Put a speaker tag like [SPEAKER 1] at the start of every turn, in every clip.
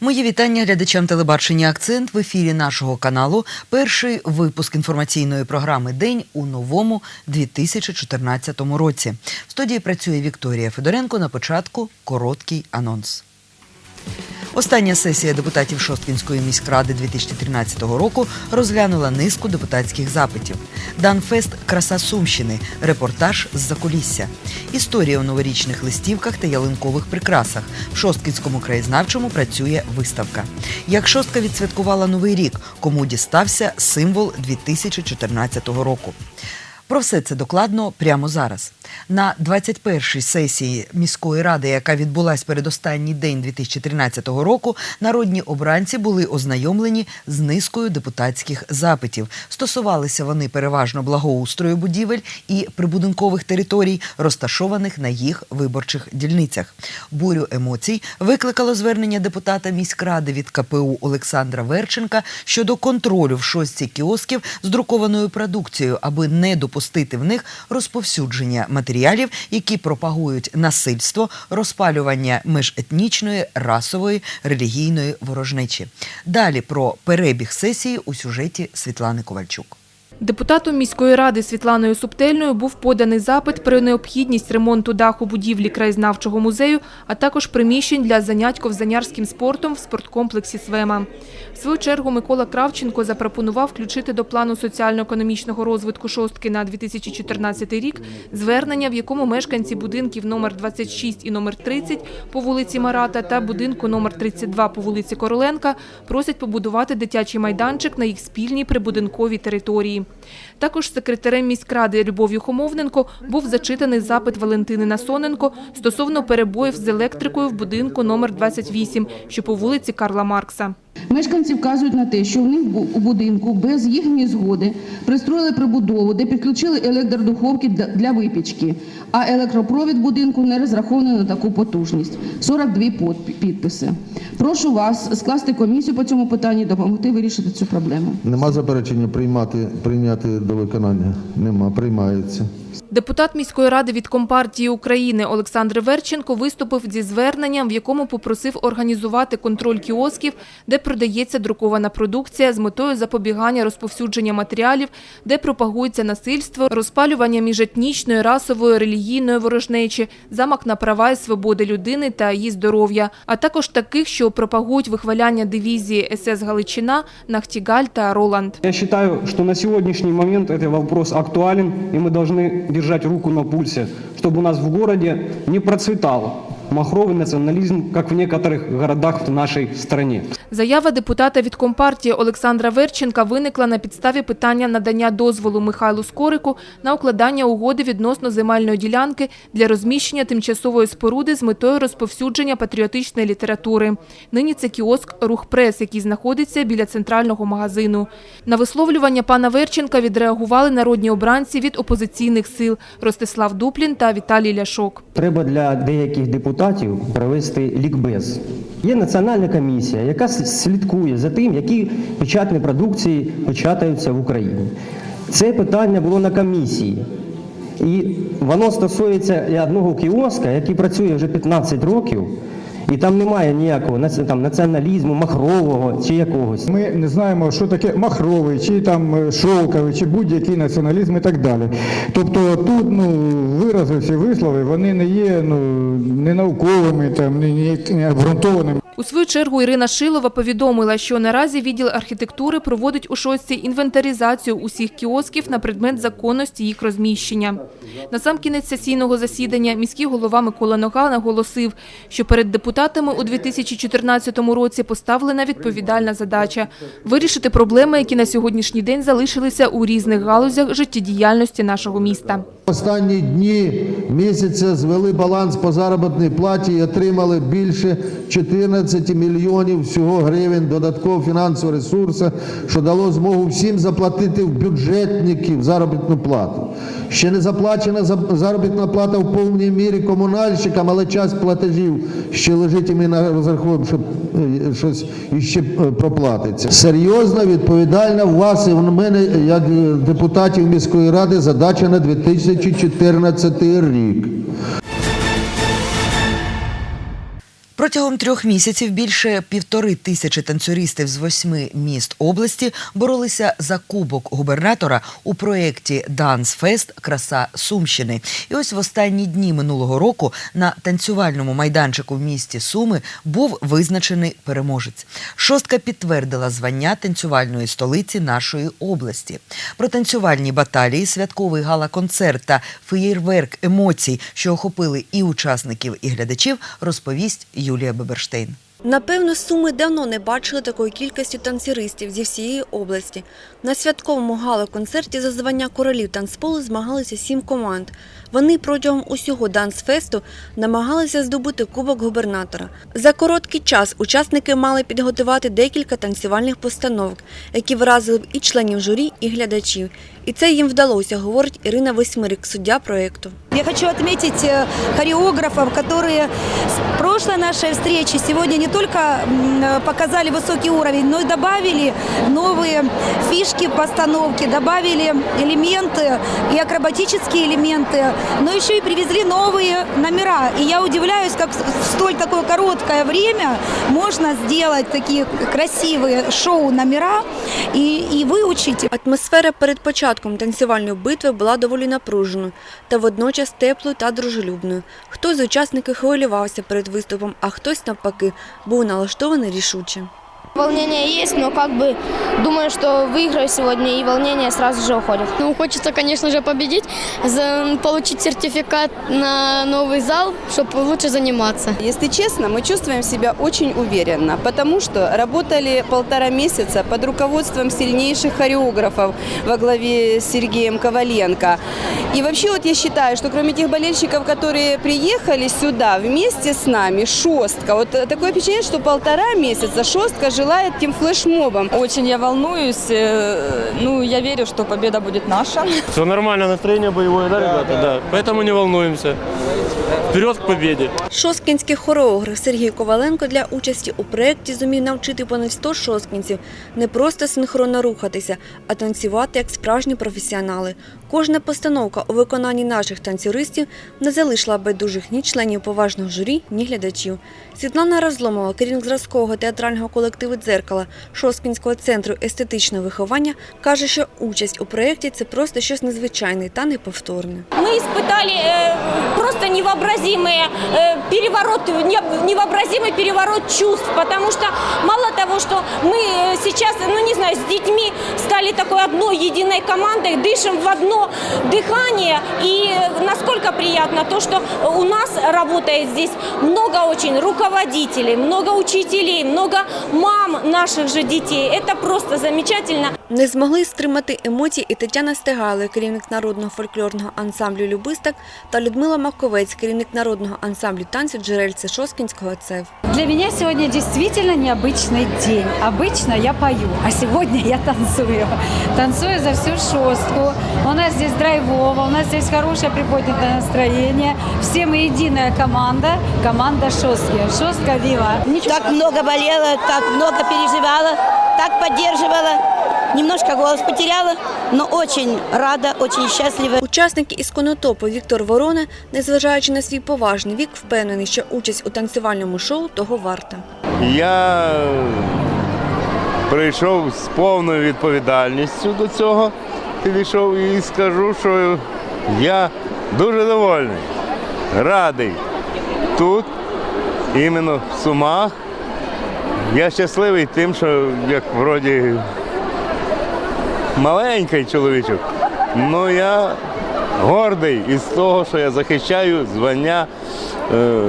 [SPEAKER 1] Мої вітання глядачам телебачення Акцент в ефірі нашого каналу. Перший випуск інформаційної програми День у новому 2014 році. В студії працює Вікторія Федоренко. На початку короткий анонс. Остання сесія депутатів Шосткінської міськради 2013 року розглянула низку депутатських запитів. Данфест Краса Сумщини. Репортаж з закулісся. Історія у новорічних листівках та ялинкових прикрасах. В Шосткінському краєзнавчому працює виставка. Як шостка відсвяткувала новий рік, кому дістався символ 2014 року. Про все це докладно прямо зараз. На 21-й сесії міської ради, яка відбулась передостанній день 2013 року, народні обранці були ознайомлені з низкою депутатських запитів. Стосувалися вони переважно благоустрою будівель і прибудинкових територій, розташованих на їх виборчих дільницях. Бурю емоцій викликало звернення депутата міськради від КПУ Олександра Верченка щодо контролю в шостці кіосків з друкованою продукцією, аби не допустити в них розповсюдження матеріалів, які пропагують насильство, розпалювання межетнічної, расової, релігійної ворожнечі. Далі про перебіг сесії у сюжеті Світлани Ковальчук.
[SPEAKER 2] Депутатом міської ради Світланою Субтельною був поданий запит про необхідність ремонту даху будівлі краєзнавчого музею, а також приміщень для занять ковзанярським спортом в спорткомплексі «Свема». В свою чергу Микола Кравченко запропонував включити до плану соціально-економічного розвитку шостки на 2014 рік звернення, в якому мешканці будинків номер 26 і номер 30 по вулиці Марата та будинку номер 32 по вулиці Короленка просять побудувати дитячий майданчик на їх спільній прибудинковій території. Також секретарем міськради Любов'ю Хомовненко був зачитаний запит Валентини Насоненко стосовно перебоїв з електрикою в будинку номер 28, що по вулиці Карла Маркса.
[SPEAKER 3] Мешканці вказують на те, що в них у будинку без їхньої згоди пристроїли прибудову, де підключили електродуховки для- випічки, а електропровід будинку не розрахований на таку потужність. 42 підписи. Прошу вас скласти комісію по цьому питанню і допомогти вирішити цю проблему.
[SPEAKER 4] Нема заперечення приймати, прийняти до виконання? Нема, приймається.
[SPEAKER 2] Депутат міської ради від Компартії України Олександр Верченко виступив зі зверненням, в якому попросив організувати контроль кіосків, де продається друкована продукція з метою запобігання розповсюдження матеріалів, де пропагується насильство, розпалювання міжетнічної, расової, релігійної ворожнечі, замах на права і свободи людини та її здоров'я, а також таких, що пропагують вихваляння дивізії СС Галичина, Нахтігаль та Роланд.
[SPEAKER 5] Я считаю, что на сегодняшний момент этот вопрос актуален, и мы должны держать руку на пульсе, чтобы у нас в городе не процветал махровый национализм, как в некоторых городах в нашей стране.
[SPEAKER 2] Заява депутата від Компартії Олександра Верченка виникла на підставі питання надання дозволу Михайлу Скорику на укладання угоди відносно земельної ділянки для розміщення тимчасової споруди з метою розповсюдження патріотичної літератури. Нині це кіоск «Рух Прес», який знаходиться біля центрального магазину. На висловлювання пана Верченка відреагували народні обранці від опозиційних сил Ростислав Дуплін та Віталій Ляшок.
[SPEAKER 6] Треба для деяких депутатів провести лікбез. Є національна комісія, яка слідкує за тим, які печатні продукції печатаються в Україні. Це питання було на комісії. І воно стосується і одного кіоска, який працює вже 15 років, і там немає ніякого там, націоналізму, махрового чи якогось.
[SPEAKER 7] Ми не знаємо, що таке махровий, чи там е, шовковий, чи будь-який націоналізм і так далі. Тобто тут ну, вирази, всі вислови, вони не є ну, не науковими, там, не, не обґрунтованими.
[SPEAKER 2] У свою чергу Ірина Шилова повідомила, що наразі відділ архітектури проводить у шостці інвентаризацію усіх кіосків на предмет законності їх розміщення. На сам кінець сесійного засідання міський голова Микола Нога наголосив, що перед депутатами у 2014 році поставлена відповідальна задача – вирішити проблеми, які на сьогоднішній день залишилися у різних галузях життєдіяльності нашого міста.
[SPEAKER 4] Останні дні місяця звели баланс по заробітній платі і отримали більше 14 мільйонів всього гривень додаткового фінансового ресурсу, що дало змогу всім заплатити в бюджетників заробітну плату. Ще не заплачена за- заробітна плата в повній мірі комунальщикам, але час платежів ще лежить і ми розраховуємо, що е, щось іще е, проплатиться. Серйозна, відповідальна в вас і в мене, як е, депутатів міської ради, задача на 2014 рік.
[SPEAKER 1] Протягом трьох місяців більше півтори тисячі танцюристів з восьми міст області боролися за кубок губернатора у проєкті Fest Краса Сумщини. І ось в останні дні минулого року на танцювальному майданчику в місті Суми був визначений переможець. Шостка підтвердила звання танцювальної столиці нашої області. Про танцювальні баталії, святковий гала-концерт та феєрверк емоцій, що охопили і учасників, і глядачів, розповість Юлія Беберштейн.
[SPEAKER 8] Напевно, суми давно не бачили такої кількості танцюристів зі всієї області. На святковому гала-концерті за звання королів танцполу змагалися сім команд. Вони протягом усього дансфесту намагалися здобути кубок губернатора. За короткий час учасники мали підготувати декілька танцювальних постановок, які вразили б і членів журі, і глядачів. І це їм вдалося, говорить Ірина Восьмирик, суддя проєкту.
[SPEAKER 9] Я хочу отметить э, хореографов, которые с прошлой нашей встречи сегодня не только м, э, показали высокий уровень, но и добавили новые фишки в постановке, добавили элементы и акробатические элементы, но еще и привезли новые номера. И я удивляюсь, как в столь такое короткое время можно сделать такие красивые шоу-номера и, и выучить
[SPEAKER 8] Атмосфера перед початком танцювальної битви була доволі напруженою та водночас теплою та дружелюбною. Хтось з учасників хвилювався перед виступом, а хтось навпаки був налаштований рішуче.
[SPEAKER 10] Волнение есть, но как бы думаю, что выиграю сегодня, и волнение сразу же уходит. Ну, хочется, конечно же, победить, за- получить сертификат на новый зал, чтобы лучше заниматься.
[SPEAKER 11] Если честно, мы чувствуем себя очень уверенно, потому что работали полтора месяца под руководством сильнейших хореографов во главе с Сергеем Коваленко. И вообще вот я считаю, что кроме тех болельщиков, которые приехали сюда вместе с нами, шостка, вот такое впечатление, что полтора месяца шостка желает тем флешмобам.
[SPEAKER 12] Очень я волнуюсь. э, Ну, я верю, что победа будет наша.
[SPEAKER 13] Все нормально, настроение боевое, да, ребята? Да. Поэтому не волнуемся. Вперед к победе!
[SPEAKER 8] Шосткінський хореограф Сергій Коваленко для участі у проєкті зумів навчити понад 100 шосткінців не просто синхронно рухатися, а танцювати як справжні професіонали. Кожна постановка у виконанні наших танцюристів не залишила байдужих ні членів поважного журі, ні глядачів. Світлана Розломова, керівник зразкового театрального колективу «Дзеркала» Шосткінського центру естетичного виховання, каже, що участь у проєкті – це просто щось незвичайне та неповторне.
[SPEAKER 14] Мы испытали э, просто невообразимый э, переворот, не- невообразимый переворот чувств, потому что мало того, что мы э, сейчас, ну не знаю, с детьми стали такой одной единой командой, дышим в одно дыхание, и э, насколько приятно то, что у нас работает здесь много очень руководителей, много учителей, много мам наших же детей. Это просто замечательно.
[SPEAKER 8] Не змогли стримати емоцій і Тетяна Стегайло, керівник народного фольклорного ансамблю «Любисток» та Людмила Маковець, керівник народного ансамблю танцю «Джерельце» Шоскінського ЦЕВ.
[SPEAKER 9] Для меня сегодня действительно необычный день. Обычно я пою, а сегодня я танцую. Танцую за всю шостку. У нас здесь драйвово, у нас здесь хорошее приподнятое настроение. Все мы единая команда, команда шостки. Шостка вива.
[SPEAKER 10] Так много болела, так много переживала, так поддерживала. Немножко голос потеряла, но очень рада, очень счастлива.
[SPEAKER 8] Учасник із конотопу Віктор Ворона, незважаючи на свій поважний вік, впевнений, що участь у танцювальному шоу того варта.
[SPEAKER 15] Я прийшов з повною відповідальністю до цього. Підійшов і скажу, що я дуже довольний, радий тут, іменно в Сумах. Я щасливий тим, що як вроді маленький чоловічок, але я гордий із того, що я захищаю звання е,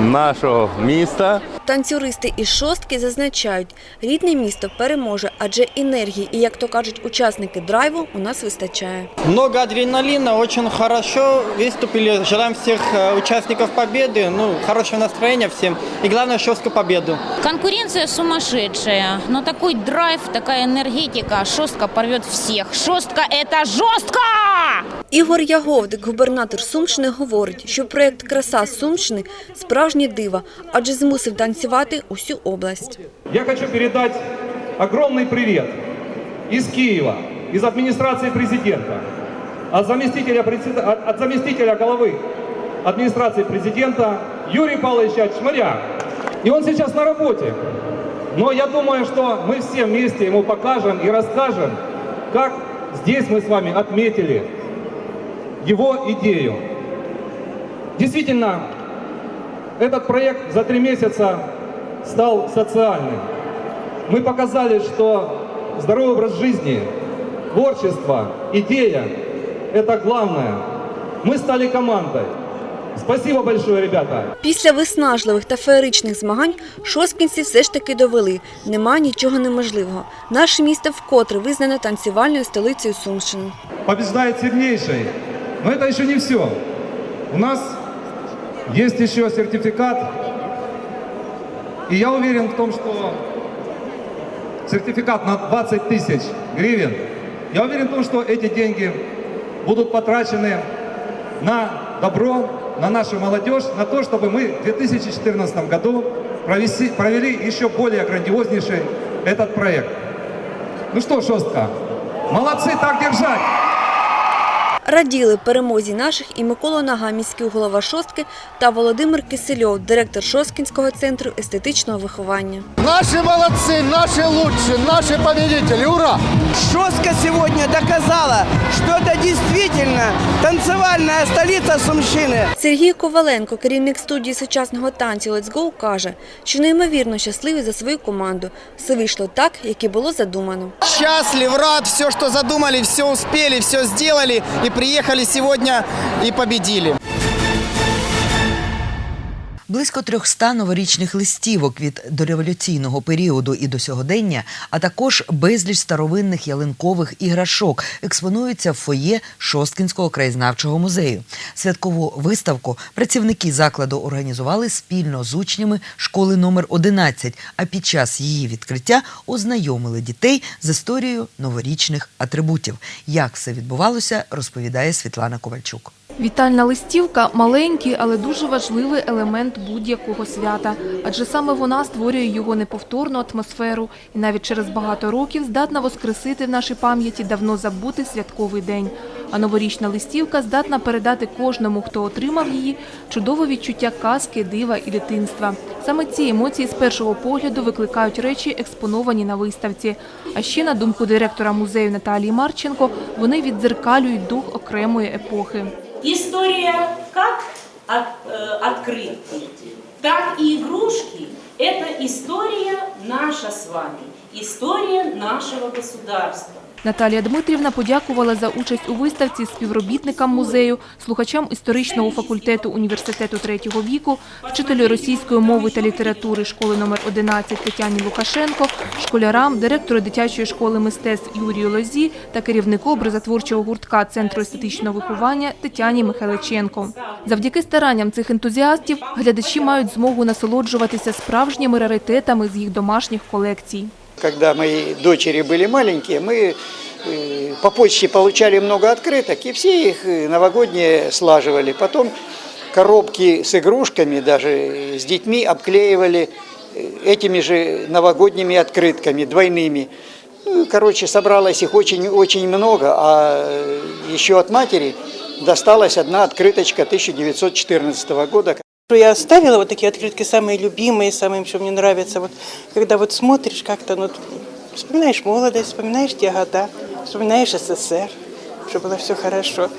[SPEAKER 15] нашого міста.
[SPEAKER 8] Танцюристи із шостки зазначають, рідне місто переможе, адже енергії і, як то кажуть учасники драйву, у нас вистачає.
[SPEAKER 5] Много адреналина, очень хорошо выступили. Желаем всех э, участников победы, ну, хорошего настроения всем. И главное, шесткую победу.
[SPEAKER 14] Конкуренция сумасшедшая, но такой драйв, такая энергетика, шостка порвет всех. Шостка – это жестко!
[SPEAKER 8] Ігор Яговдик, губернатор Сумщини, говорить, що проєкт «Краса Сумщини» – справжнє диво, адже змусив танцювати усю область.
[SPEAKER 16] Я хочу передать огромный привет из Киева, из администрации президента, от заместителя, председа- от- от заместителя главы администрации президента Юрия Павловича Чмыря. И он сейчас на работе. Но я думаю, что мы все вместе ему покажем и расскажем, как здесь мы с вами отметили его идею. Действительно, этот проект за три месяца стал социальным. Мы показали, что здоровый образ жизни, творчество, идея – это главное. Мы стали командой. Спасибо большое, ребята.
[SPEAKER 8] Після виснажливих та феєричних змагань шосткінці все ж таки довели – нема нічого неможливого. Наше місто вкотре визнане танцювальною столицею Сумщини.
[SPEAKER 16] побеждает сильнейший. Но это еще не все. У нас есть еще сертификат. И я уверен в том, что сертификат на 20 тысяч гривен. Я уверен в том, что эти деньги будут потрачены на добро, на нашу молодежь, на то, чтобы мы в 2014 году провести, провели еще более грандиознейший этот проект. Ну что, Шостка, молодцы, так держать!
[SPEAKER 8] Раділи перемозі наших і Микола Нага, міський голова шостки, та Володимир Кисельов, директор Шосткінського центру естетичного виховання.
[SPEAKER 17] Наши молодцы, наши лучшие, наши победители. Ура!
[SPEAKER 18] Шостка сегодня доказала, что это действительно танцевальная столица Сумщины.
[SPEAKER 8] Сергій Коваленко, керівник студії сучасного танцю Let's Go, каже, що неймовірно щасливий за свою команду. Все вийшло так, як і було задумано.
[SPEAKER 17] Счастлив, рад, все, что задумали, все успели, все сделали и приехали сегодня и победили.
[SPEAKER 1] Близько 300 новорічних листівок від дореволюційного періоду і до сьогодення, а також безліч старовинних ялинкових іграшок експонуються в фоє Шосткінського краєзнавчого музею. Святкову виставку працівники закладу організували спільно з учнями школи номер 11, а під час її відкриття ознайомили дітей з історією новорічних атрибутів. Як все відбувалося, розповідає Світлана Ковальчук.
[SPEAKER 2] Вітальна листівка маленький, але дуже важливий елемент будь-якого свята, адже саме вона створює його неповторну атмосферу і навіть через багато років здатна воскресити в нашій пам'яті давно забутий святковий день. А новорічна листівка здатна передати кожному, хто отримав її, чудове відчуття казки, дива і дитинства. Саме ці емоції з першого погляду викликають речі, експоновані на виставці. А ще, на думку директора музею Наталії Марченко, вони віддзеркалюють дух окремої епохи.
[SPEAKER 19] История как от, э, открытки, так и игрушки – это история наша с вами, история нашего государства.
[SPEAKER 2] Наталія Дмитрівна подякувала за участь у виставці співробітникам музею, слухачам історичного факультету університету третього віку, вчителю російської мови та літератури школи номер 11 Тетяні Лукашенко, школярам, директору дитячої школи мистецтв Юрію Лозі та керівнику образотворчого гуртка Центру естетичного виховання Тетяні Михайличенко. Завдяки старанням цих ентузіастів глядачі мають змогу насолоджуватися справжніми раритетами з їх домашніх колекцій.
[SPEAKER 20] Когда мои дочери были маленькие, мы э, по почте получали много открыток, и все их э, новогодние слаживали. Потом коробки с игрушками, даже э, с детьми, обклеивали этими же новогодними открытками, двойными. Ну, короче, собралось их очень-очень много, а еще от матери досталась одна открыточка 1914 года.
[SPEAKER 21] Я оставила вот такие открытки, самые любимые, самые, что мне нравятся. Вот, когда вот смотришь как-то, ну, вспоминаешь молодость, вспоминаешь те года, вспоминаешь СССР, что было все хорошо.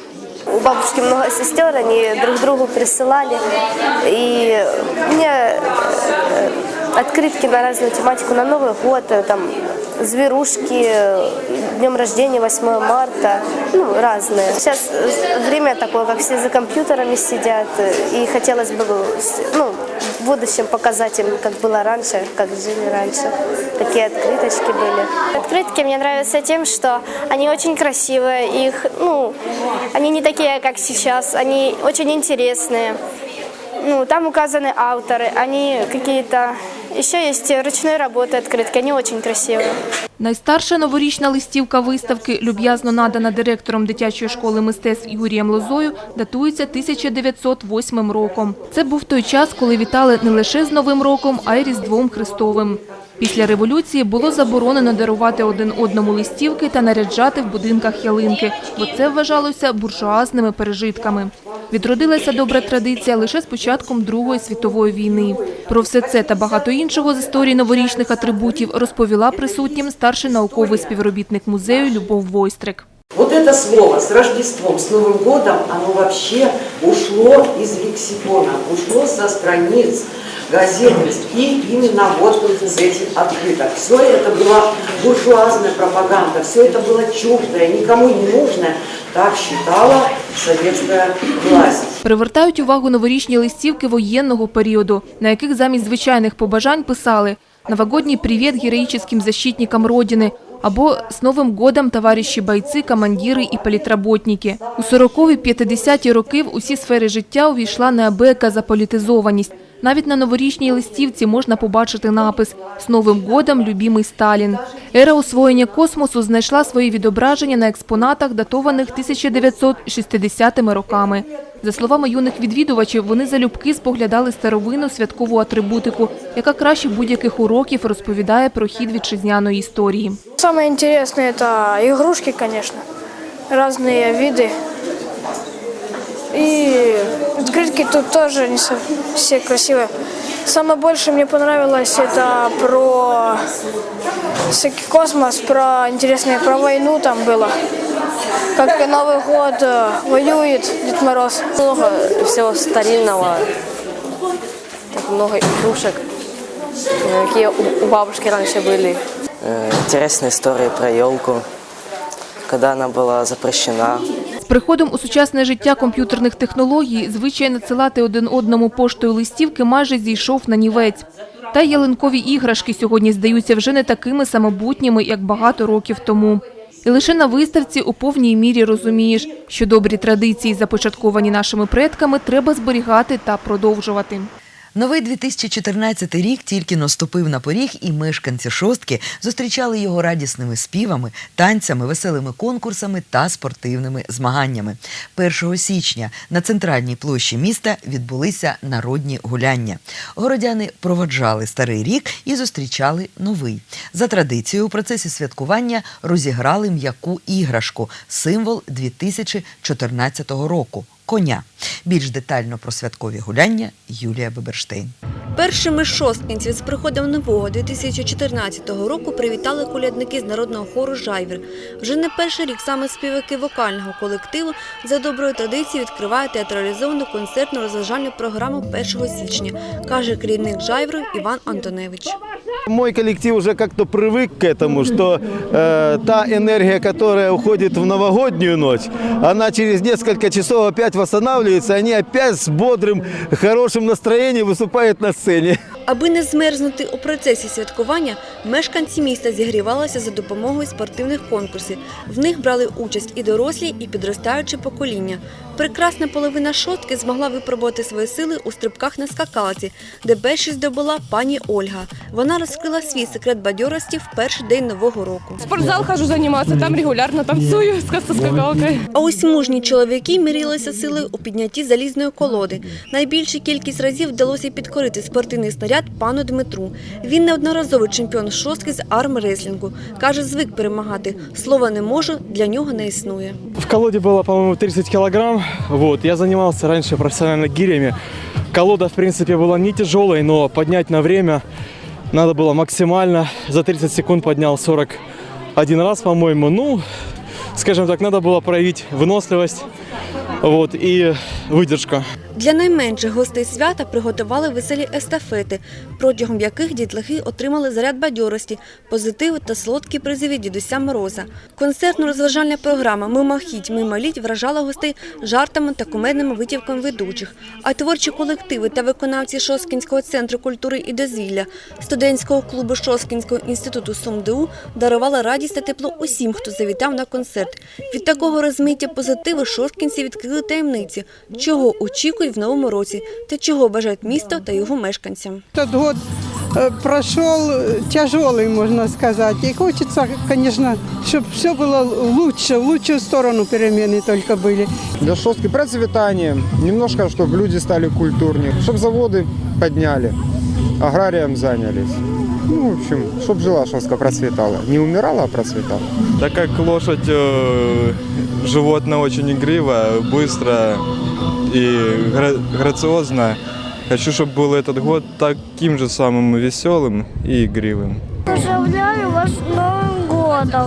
[SPEAKER 22] У бабушки много сестер, они друг другу присылали. И у меня э, открытки на разную тематику, на Новый год, э, там, зверушки, днем рождения, 8 марта, ну, разные. Сейчас э, время такое, как все за компьютерами сидят, э, и хотелось бы, ну, в будущем показать им, как было раньше, как жили раньше. Такие открыточки были.
[SPEAKER 23] Открытки мне нравятся тем, что они очень красивые, их, ну, они не такие, как сейчас, они очень интересные. Ну, там указаны авторы, они какие-то... Еще есть ручной работы открытки, они очень красивые.
[SPEAKER 2] Найстарша новорічна листівка виставки, люб'язно надана директором дитячої школи мистецтв Юрієм Лозою, датується 1908 роком. Це був той час, коли вітали не лише з Новим роком, а й Різдвом Христовим. Після революції було заборонено дарувати один одному листівки та наряджати в будинках ялинки, бо це вважалося буржуазними пережитками. Відродилася добра традиція лише з початком Другої світової війни. Про все це та багато іншого з історії новорічних атрибутів розповіла присутнім старший науковий співробітник музею Любов Войстрик.
[SPEAKER 24] Вот это слово с Рождеством, с Новым годом, оно вообще ушло из лексикона, ушло со страниц газет и именно вот с этих открыток. Все это была буржуазная пропаганда, все это было чуждое, никому не нужное, так считала советская власть.
[SPEAKER 2] Привертають увагу новорічні листівки воєнного періоду, на яких замість звичайних побажань писали «Новогодний привіт героїчним защитникам Родини» або «З Новим годом, товариші бойці, командири і політработники». У 40-50-ті роки в усі сфери життя увійшла неабияка заполітизованість. Навіть на новорічній листівці можна побачити напис «З Новим годом, любімий Сталін». Ера освоєння космосу знайшла свої відображення на експонатах, датованих 1960-ми роками. За словами юних відвідувачів, вони залюбки споглядали старовинну святкову атрибутику, яка краще будь-яких уроків розповідає про хід вітчизняної історії.
[SPEAKER 23] Самое интересное это игрушки, конечно. Разные виды. И открытки тут тоже не со- все красивые. Самое больше мне понравилось это про всякий космос, про интересное, про войну там было. Как Новый год э, воюет Дед Мороз.
[SPEAKER 25] Много всего старинного, так много игрушек, э, какие у у бабушки раньше были.
[SPEAKER 26] Э, Интересные истории про елку, когда она была запрещена.
[SPEAKER 2] Приходом у сучасне життя комп'ютерних технологій звичай надсилати один одному поштою листівки майже зійшов на нівець. Та ялинкові іграшки сьогодні здаються вже не такими самобутніми, як багато років тому. І лише на виставці у повній мірі розумієш, що добрі традиції, започатковані нашими предками, треба зберігати та продовжувати.
[SPEAKER 1] Новий 2014 рік тільки наступив на поріг, і мешканці шостки зустрічали його радісними співами, танцями, веселими конкурсами та спортивними змаганнями. 1 січня на центральній площі міста відбулися народні гуляння. Городяни проводжали старий рік і зустрічали новий. За традицією, у процесі святкування розіграли м'яку іграшку символ 2014 року коня. Більш детально про святкові гуляння Юлія Беберштейн.
[SPEAKER 8] Першими шосткинців з приходом нового 2014 року привітали колядники з народного хору «Жайвір». Вже не перший рік саме співаки вокального колективу за доброю традицією відкривають театралізовану концертну розважальну програму 1 січня, каже керівник «Жайвіру» Іван Антоневич.
[SPEAKER 27] Мой коллектив уже как-то привык к этому, что э, та энергия, которая уходит в новогоднюю ночь, она через несколько часов опять восстанавливается, они опять с бодрым, хорошим настроением выступают на сцене.
[SPEAKER 8] Аби не змерзнути у процесі святкування, мешканці міста зігрівалися за допомогою спортивних конкурсів. В них брали участь і дорослі, і підростаючі покоління. Прекрасна половина шостки змогла випробувати свої сили у стрибках на скакалці, де першість здобула пані Ольга. Вона розкрила свій секрет бадьорості в перший день нового року.
[SPEAKER 28] В спортзал хожу заниматься, там регулярно танцую с скакалкой.
[SPEAKER 8] А ось мужні чоловіки мірялися силою у піднятті залізної колоди. Найбільшу кількість разів вдалося підкорити спортивний снаряд пану Дмитру. Він неодноразовий чемпіон шостки з армреслінгу. Каже, звик перемагати. Слова не можу для нього не існує.
[SPEAKER 5] В колоде было, по-моему, 30 килограмм. Вот. Я занимался раньше профессионально гирями. Колода, в принципе, была не тяжелой, но поднять на время надо было максимально. За 30 секунд поднял 41 раз, по-моему. Ну, скажем так, надо было проявить выносливость вот, и выдержку.
[SPEAKER 8] Для найменших гостей свята приготували веселі естафети, протягом яких дітлахи отримали заряд бадьорості, позитиву та солодкі призи дідуся Мороза. Концертно-розважальна програма «Мимохідь, мимоліть» вражала гостей жартами та кумедними витівками ведучих. А творчі колективи та виконавці Шоскінського центру культури і дозвілля, студентського клубу Шоскінського інституту СумДУ дарували радість та тепло усім, хто завітав на концерт. Від такого розмиття позитиву шосткінці відкрили таємниці, чого очікують в новому році та чого бажають місто та його мешканцям.
[SPEAKER 29] Этот год э, прошел э, тяжелый, можно сказать. И хочется, конечно, чтобы все было лучше, в лучшую сторону перемены только были.
[SPEAKER 30] Для шостки процветание, немножко, чтобы люди стали культурнее, чтобы заводы подняли, аграрием занялись. Ну, в общем, чтобы жила Шостка процветала. Не умирала, а процветала.
[SPEAKER 31] Так как лошадь э, животное очень игривое, быстро и гра- грациозно, хочу, чтобы был этот год таким же самым веселым и игривым.
[SPEAKER 23] Поздравляю вас з Новим годом.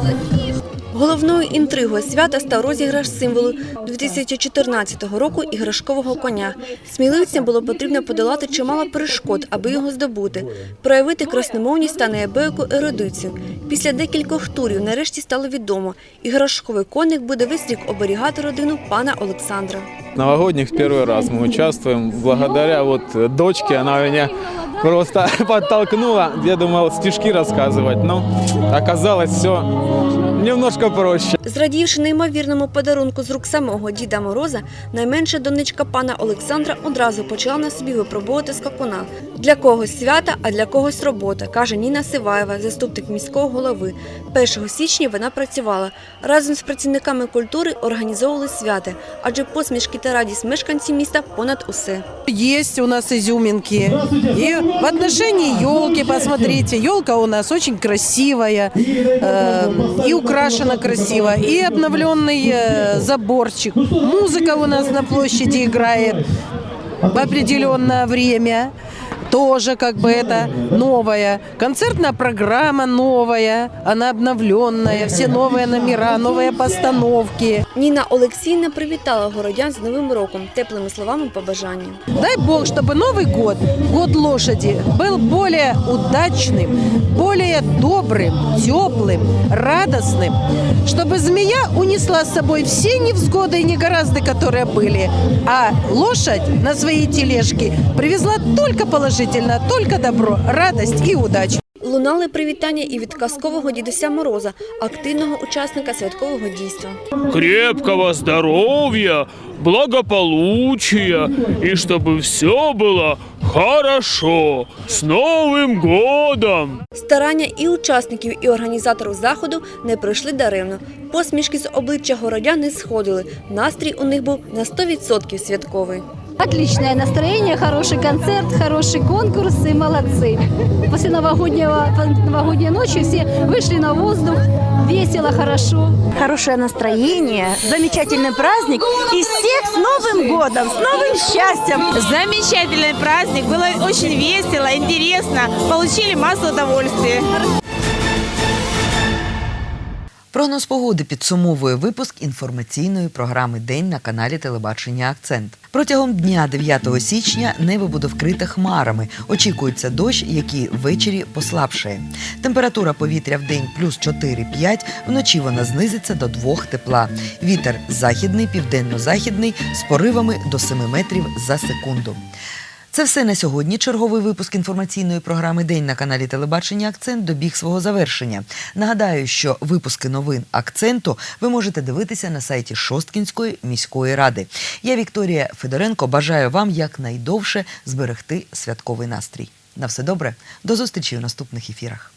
[SPEAKER 8] Головною інтригою свята став розіграш символу 2014 року іграшкового коня. Сміливцям було потрібно подолати чимало перешкод, аби його здобути, проявити красномовність та неабияку ерудицію. Після декількох турів нарешті стало відомо, іграшковий коник буде весь рік оберігати родину пана Олександра.
[SPEAKER 32] новогодних первый раз мы участвуем. Благодаря вот дочке, она меня просто подтолкнула. Я думал стишки рассказывать, но оказалось все немножко проще.
[SPEAKER 8] Зрадівши неймовірному подарунку з рук самого Діда Мороза, найменша донечка пана Олександра одразу почала на собі випробувати скакуна. Для когось свята, а для когось робота, каже Ніна Сиваєва, заступник міського голови. 1 січня вона працювала. Разом з працівниками культури організовували свята, адже посмішки та радість мешканців міста понад усе.
[SPEAKER 33] Есть у нас изюминки. И в отношении елки, посмотрите, елка у нас очень красивая, э, и украшена красиво, и обновленный э, заборчик. Музыка у нас на площади играет в определенное время. Тоже как бы это новая. Концертная программа новая, она обновленная, все новые номера, новые постановки.
[SPEAKER 8] Ніна Олексійна привітала городян з Новим роком теплими словами побажання.
[SPEAKER 33] Дай Бог, чтобы Новый год, год лошади, был более удачным, более добрым, теплым, радостным, чтобы змея унесла с собой все невзгоды и негоразды, которые были, а лошадь на своей тележке привезла только положительно, только добро, радость и удачу.
[SPEAKER 8] Лунали привітання і від казкового дідуся Мороза, активного учасника святкового дійства.
[SPEAKER 34] крепкого здоровья, благополучия и чтобы все было хорошо. С Новым годом!
[SPEAKER 8] Старання і учасників, і організаторів заходу не пройшли даремно. Посмішки з обличчя городян не сходили. Настрій у них був на 100% святковий.
[SPEAKER 35] Отличное настроение, хороший концерт, хороший конкурс и молодцы. После новогоднего, новогодней ночи все вышли на воздух, весело, хорошо.
[SPEAKER 36] Хорошее настроение, замечательный праздник и всех с Новым годом, с новым счастьем.
[SPEAKER 37] Замечательный праздник, было очень весело, интересно, получили массу удовольствия.
[SPEAKER 1] Прогноз погоди підсумовує випуск інформаційної програми День на каналі Телебачення Акцент. Протягом дня 9 січня небо буде вкрите хмарами. Очікується дощ, який ввечері послабшає. Температура повітря в день плюс 4-5, вночі вона знизиться до 2 тепла. Вітер західний, південно-західний з поривами до 7 метрів за секунду. Це все на сьогодні. Черговий випуск інформаційної програми День на каналі Телебачення Акцент добіг свого завершення. Нагадаю, що випуски новин акценту ви можете дивитися на сайті Шосткінської міської ради. Я Вікторія Федоренко бажаю вам якнайдовше зберегти святковий настрій. На все добре, до зустрічі у наступних ефірах.